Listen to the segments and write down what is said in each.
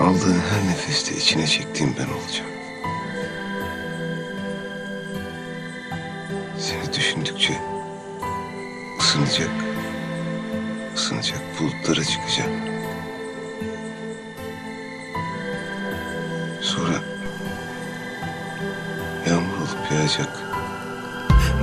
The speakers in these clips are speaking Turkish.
Aldığın her nefeste içine çektiğim ben olacağım. Seni düşündükçe ısınacak, ısınacak bulutlara çıkacağım. Sonra yağmur olup yağacak.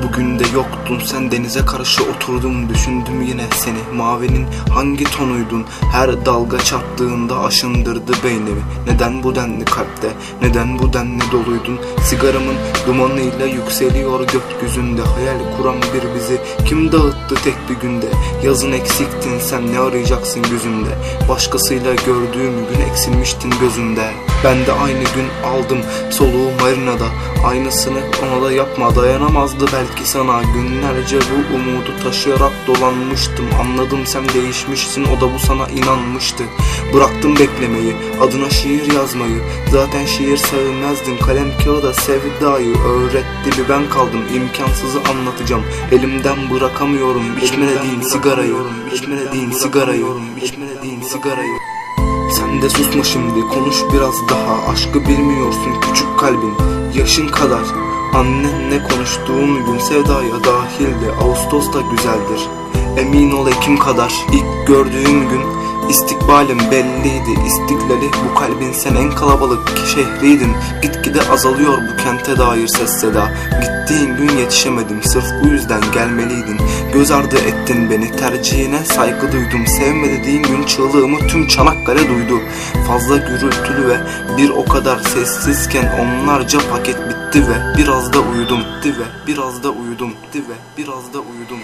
Bugün de yoktun sen denize karşı oturdum Düşündüm yine seni mavinin hangi tonuydun? Her dalga çarptığında aşındırdı beynimi. Neden bu denli kalpte neden bu denli doluydun? Sigaramın dumanıyla yükseliyor gökyüzünde. Hayal kuran bir bizi kim dağıttı tek bir günde? Yazın eksiktin sen ne arayacaksın gözümde Başkasıyla gördüğüm gün eksilmiştin gözümde Ben de aynı gün aldım soluğu marinada. Aynısını ona da yapma dayanamazdı belki sana. Günlerce bu umudu taşıyarak dolanmıştım. Anladım sen değişmişsin o da bu sana inanmıştı. Bıraktım beklemeyi adına şiir yazmayı. Zaten şiir sevmezdin kalem kağıda sevdayı. Öğretti bir ben kaldım imkansızı anlatacağım. Elimden bırakamıyorum içmediğin sigarayı. İçmediğin sigarayı. İçmediğin sigarayı sen de susma şimdi konuş biraz daha. Aşkı bilmiyorsun küçük kalbin yaşın kadar. Annenle konuştuğum gün sevdaya dahildi Ağustos da güzeldir. Emin ol Ekim kadar. İlk gördüğüm gün İstikbalim belliydi. İstiklali Bu kalbin sen en kalabalık şehriydin. Gitgide azalıyor bu kente dair ses seda Gittiğin gün yetişemedim sırf bu yüzden gelmeliydin. Göz ardı ettin beni tercihine saygı duydum. Sevme dediğin gün çığlığımı tüm Çanakkale duydu. Fazla gürültülü ve bir o kadar sessizken onlarca paket bitti ve biraz da uyudum. Ve biraz da uyudum ve biraz da uyudum.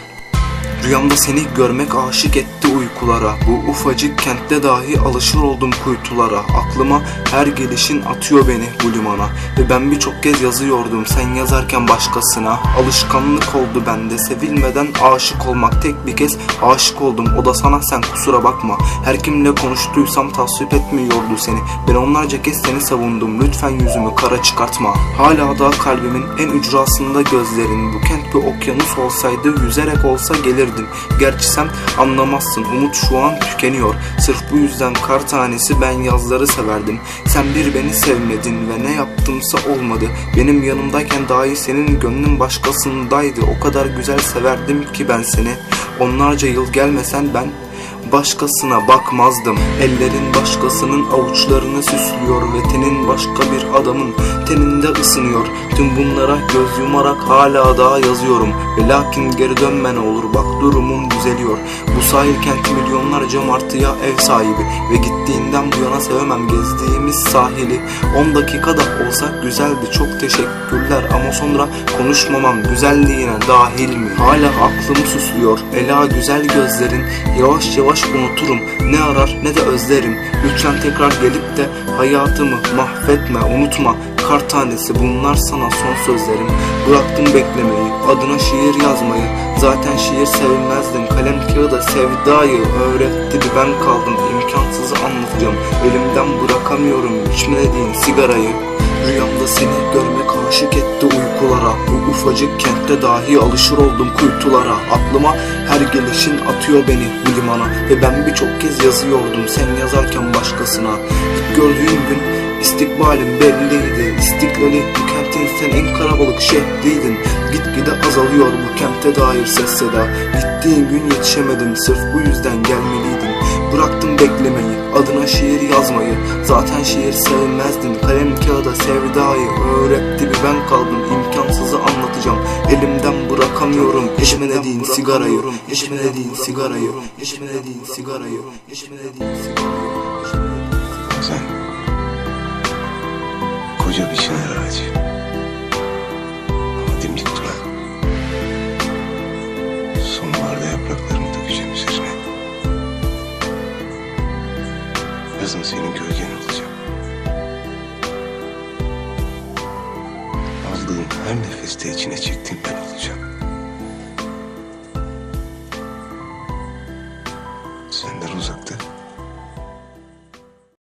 Rüyamda seni görmek aşık etti uykulara Bu ufacık kentte dahi alışır oldum kuytulara. Aklıma her gelişin atıyor beni bu limana. Ve ben birçok kez yazıyordum sen yazarken başkasına. Alışkanlık oldu bende sevilmeden aşık olmak. Tek bir kez aşık oldum o da sana sen kusura bakma. Her kimle konuştuysam tasvip etmiyordu seni. Ben onlarca kez seni savundum lütfen yüzümü kara çıkartma. Hala da kalbimin en ücrasında gözlerin. Bu kent bir okyanus olsaydı yüzerek olsa gelirdim. Gerçi sen anlamazsın umut şu an tükeniyor. Sırf bu yüzden kar tanesi ben yazları severdim. Sen bir beni sevmedin ve ne yaptımsa olmadı. Benim yanımdayken dahi senin gönlün başkasındaydı. O kadar güzel severdim ki ben seni. Onlarca yıl gelmesen ben Başkasına bakmazdım. Ellerin başkasının avuçlarını süslüyor Ve tenin başka bir adamın teninde ısınıyor. Tüm bunlara göz yumarak hala daha yazıyorum. Ve lakin geri dönme ne olur bak durumum düzeliyor. Bu sahil kenti milyonlarca martıya ev sahibi. Ve gittiğinden bu yana sevemem gezdiğimiz sahili. 10 dakikada olsa güzeldi çok teşekkürler. Ama sonra konuşmamam güzelliğine dahil mi? Hala aklım süslüyor. Ela güzel gözlerin Yavaş yavaş unuturum. Ne arar ne de özlerim. Lütfen tekrar gelip de hayatımı mahvetme unutma. Kar tanesi bunlar sana son sözlerim. Bıraktım beklemeyi adına şiir yazmayı. Zaten şiir sevilmezdin kalem kağıda sevdayı Öğretti bir ben kaldım. İmkansızı anlatacağım Elimden bırakamıyorum içmediğin sigarayı. Rüyamda seni görmek aşık etti uykulara. Bu ufacık kentte dahi alışır oldum kuytulara. Aklıma her gelişin atıyor beni bu limana. Ve ben birçok kez yazıyordum sen yazarken başkasına. İlk gördüğüm gün istikbalim belliydi. İstiklali bu kentin sen en kalabalık şehriydin. Gitgide azalıyor bu kente dair ses seda. Gittiğin gün yetişemedim sırf bu yüzden gelmeliydin. Bıraktım beklemeyi, adına şiir yazmayı Zaten şiir sevmezdin, kalem kağıda sevdayı Öğretti bir ben kaldım, imkansızı anlatacağım. Elimden bırakamıyorum, içmediğin sigarayı. İçmediğin sigarayı, içmediğin sigarayı, içmediğin sigarayı. Ozan. Koca bir çınar ağacı. Yazın senin gölgen olacağım. Aldığın her nefeste içine çektiğim ben olacağım.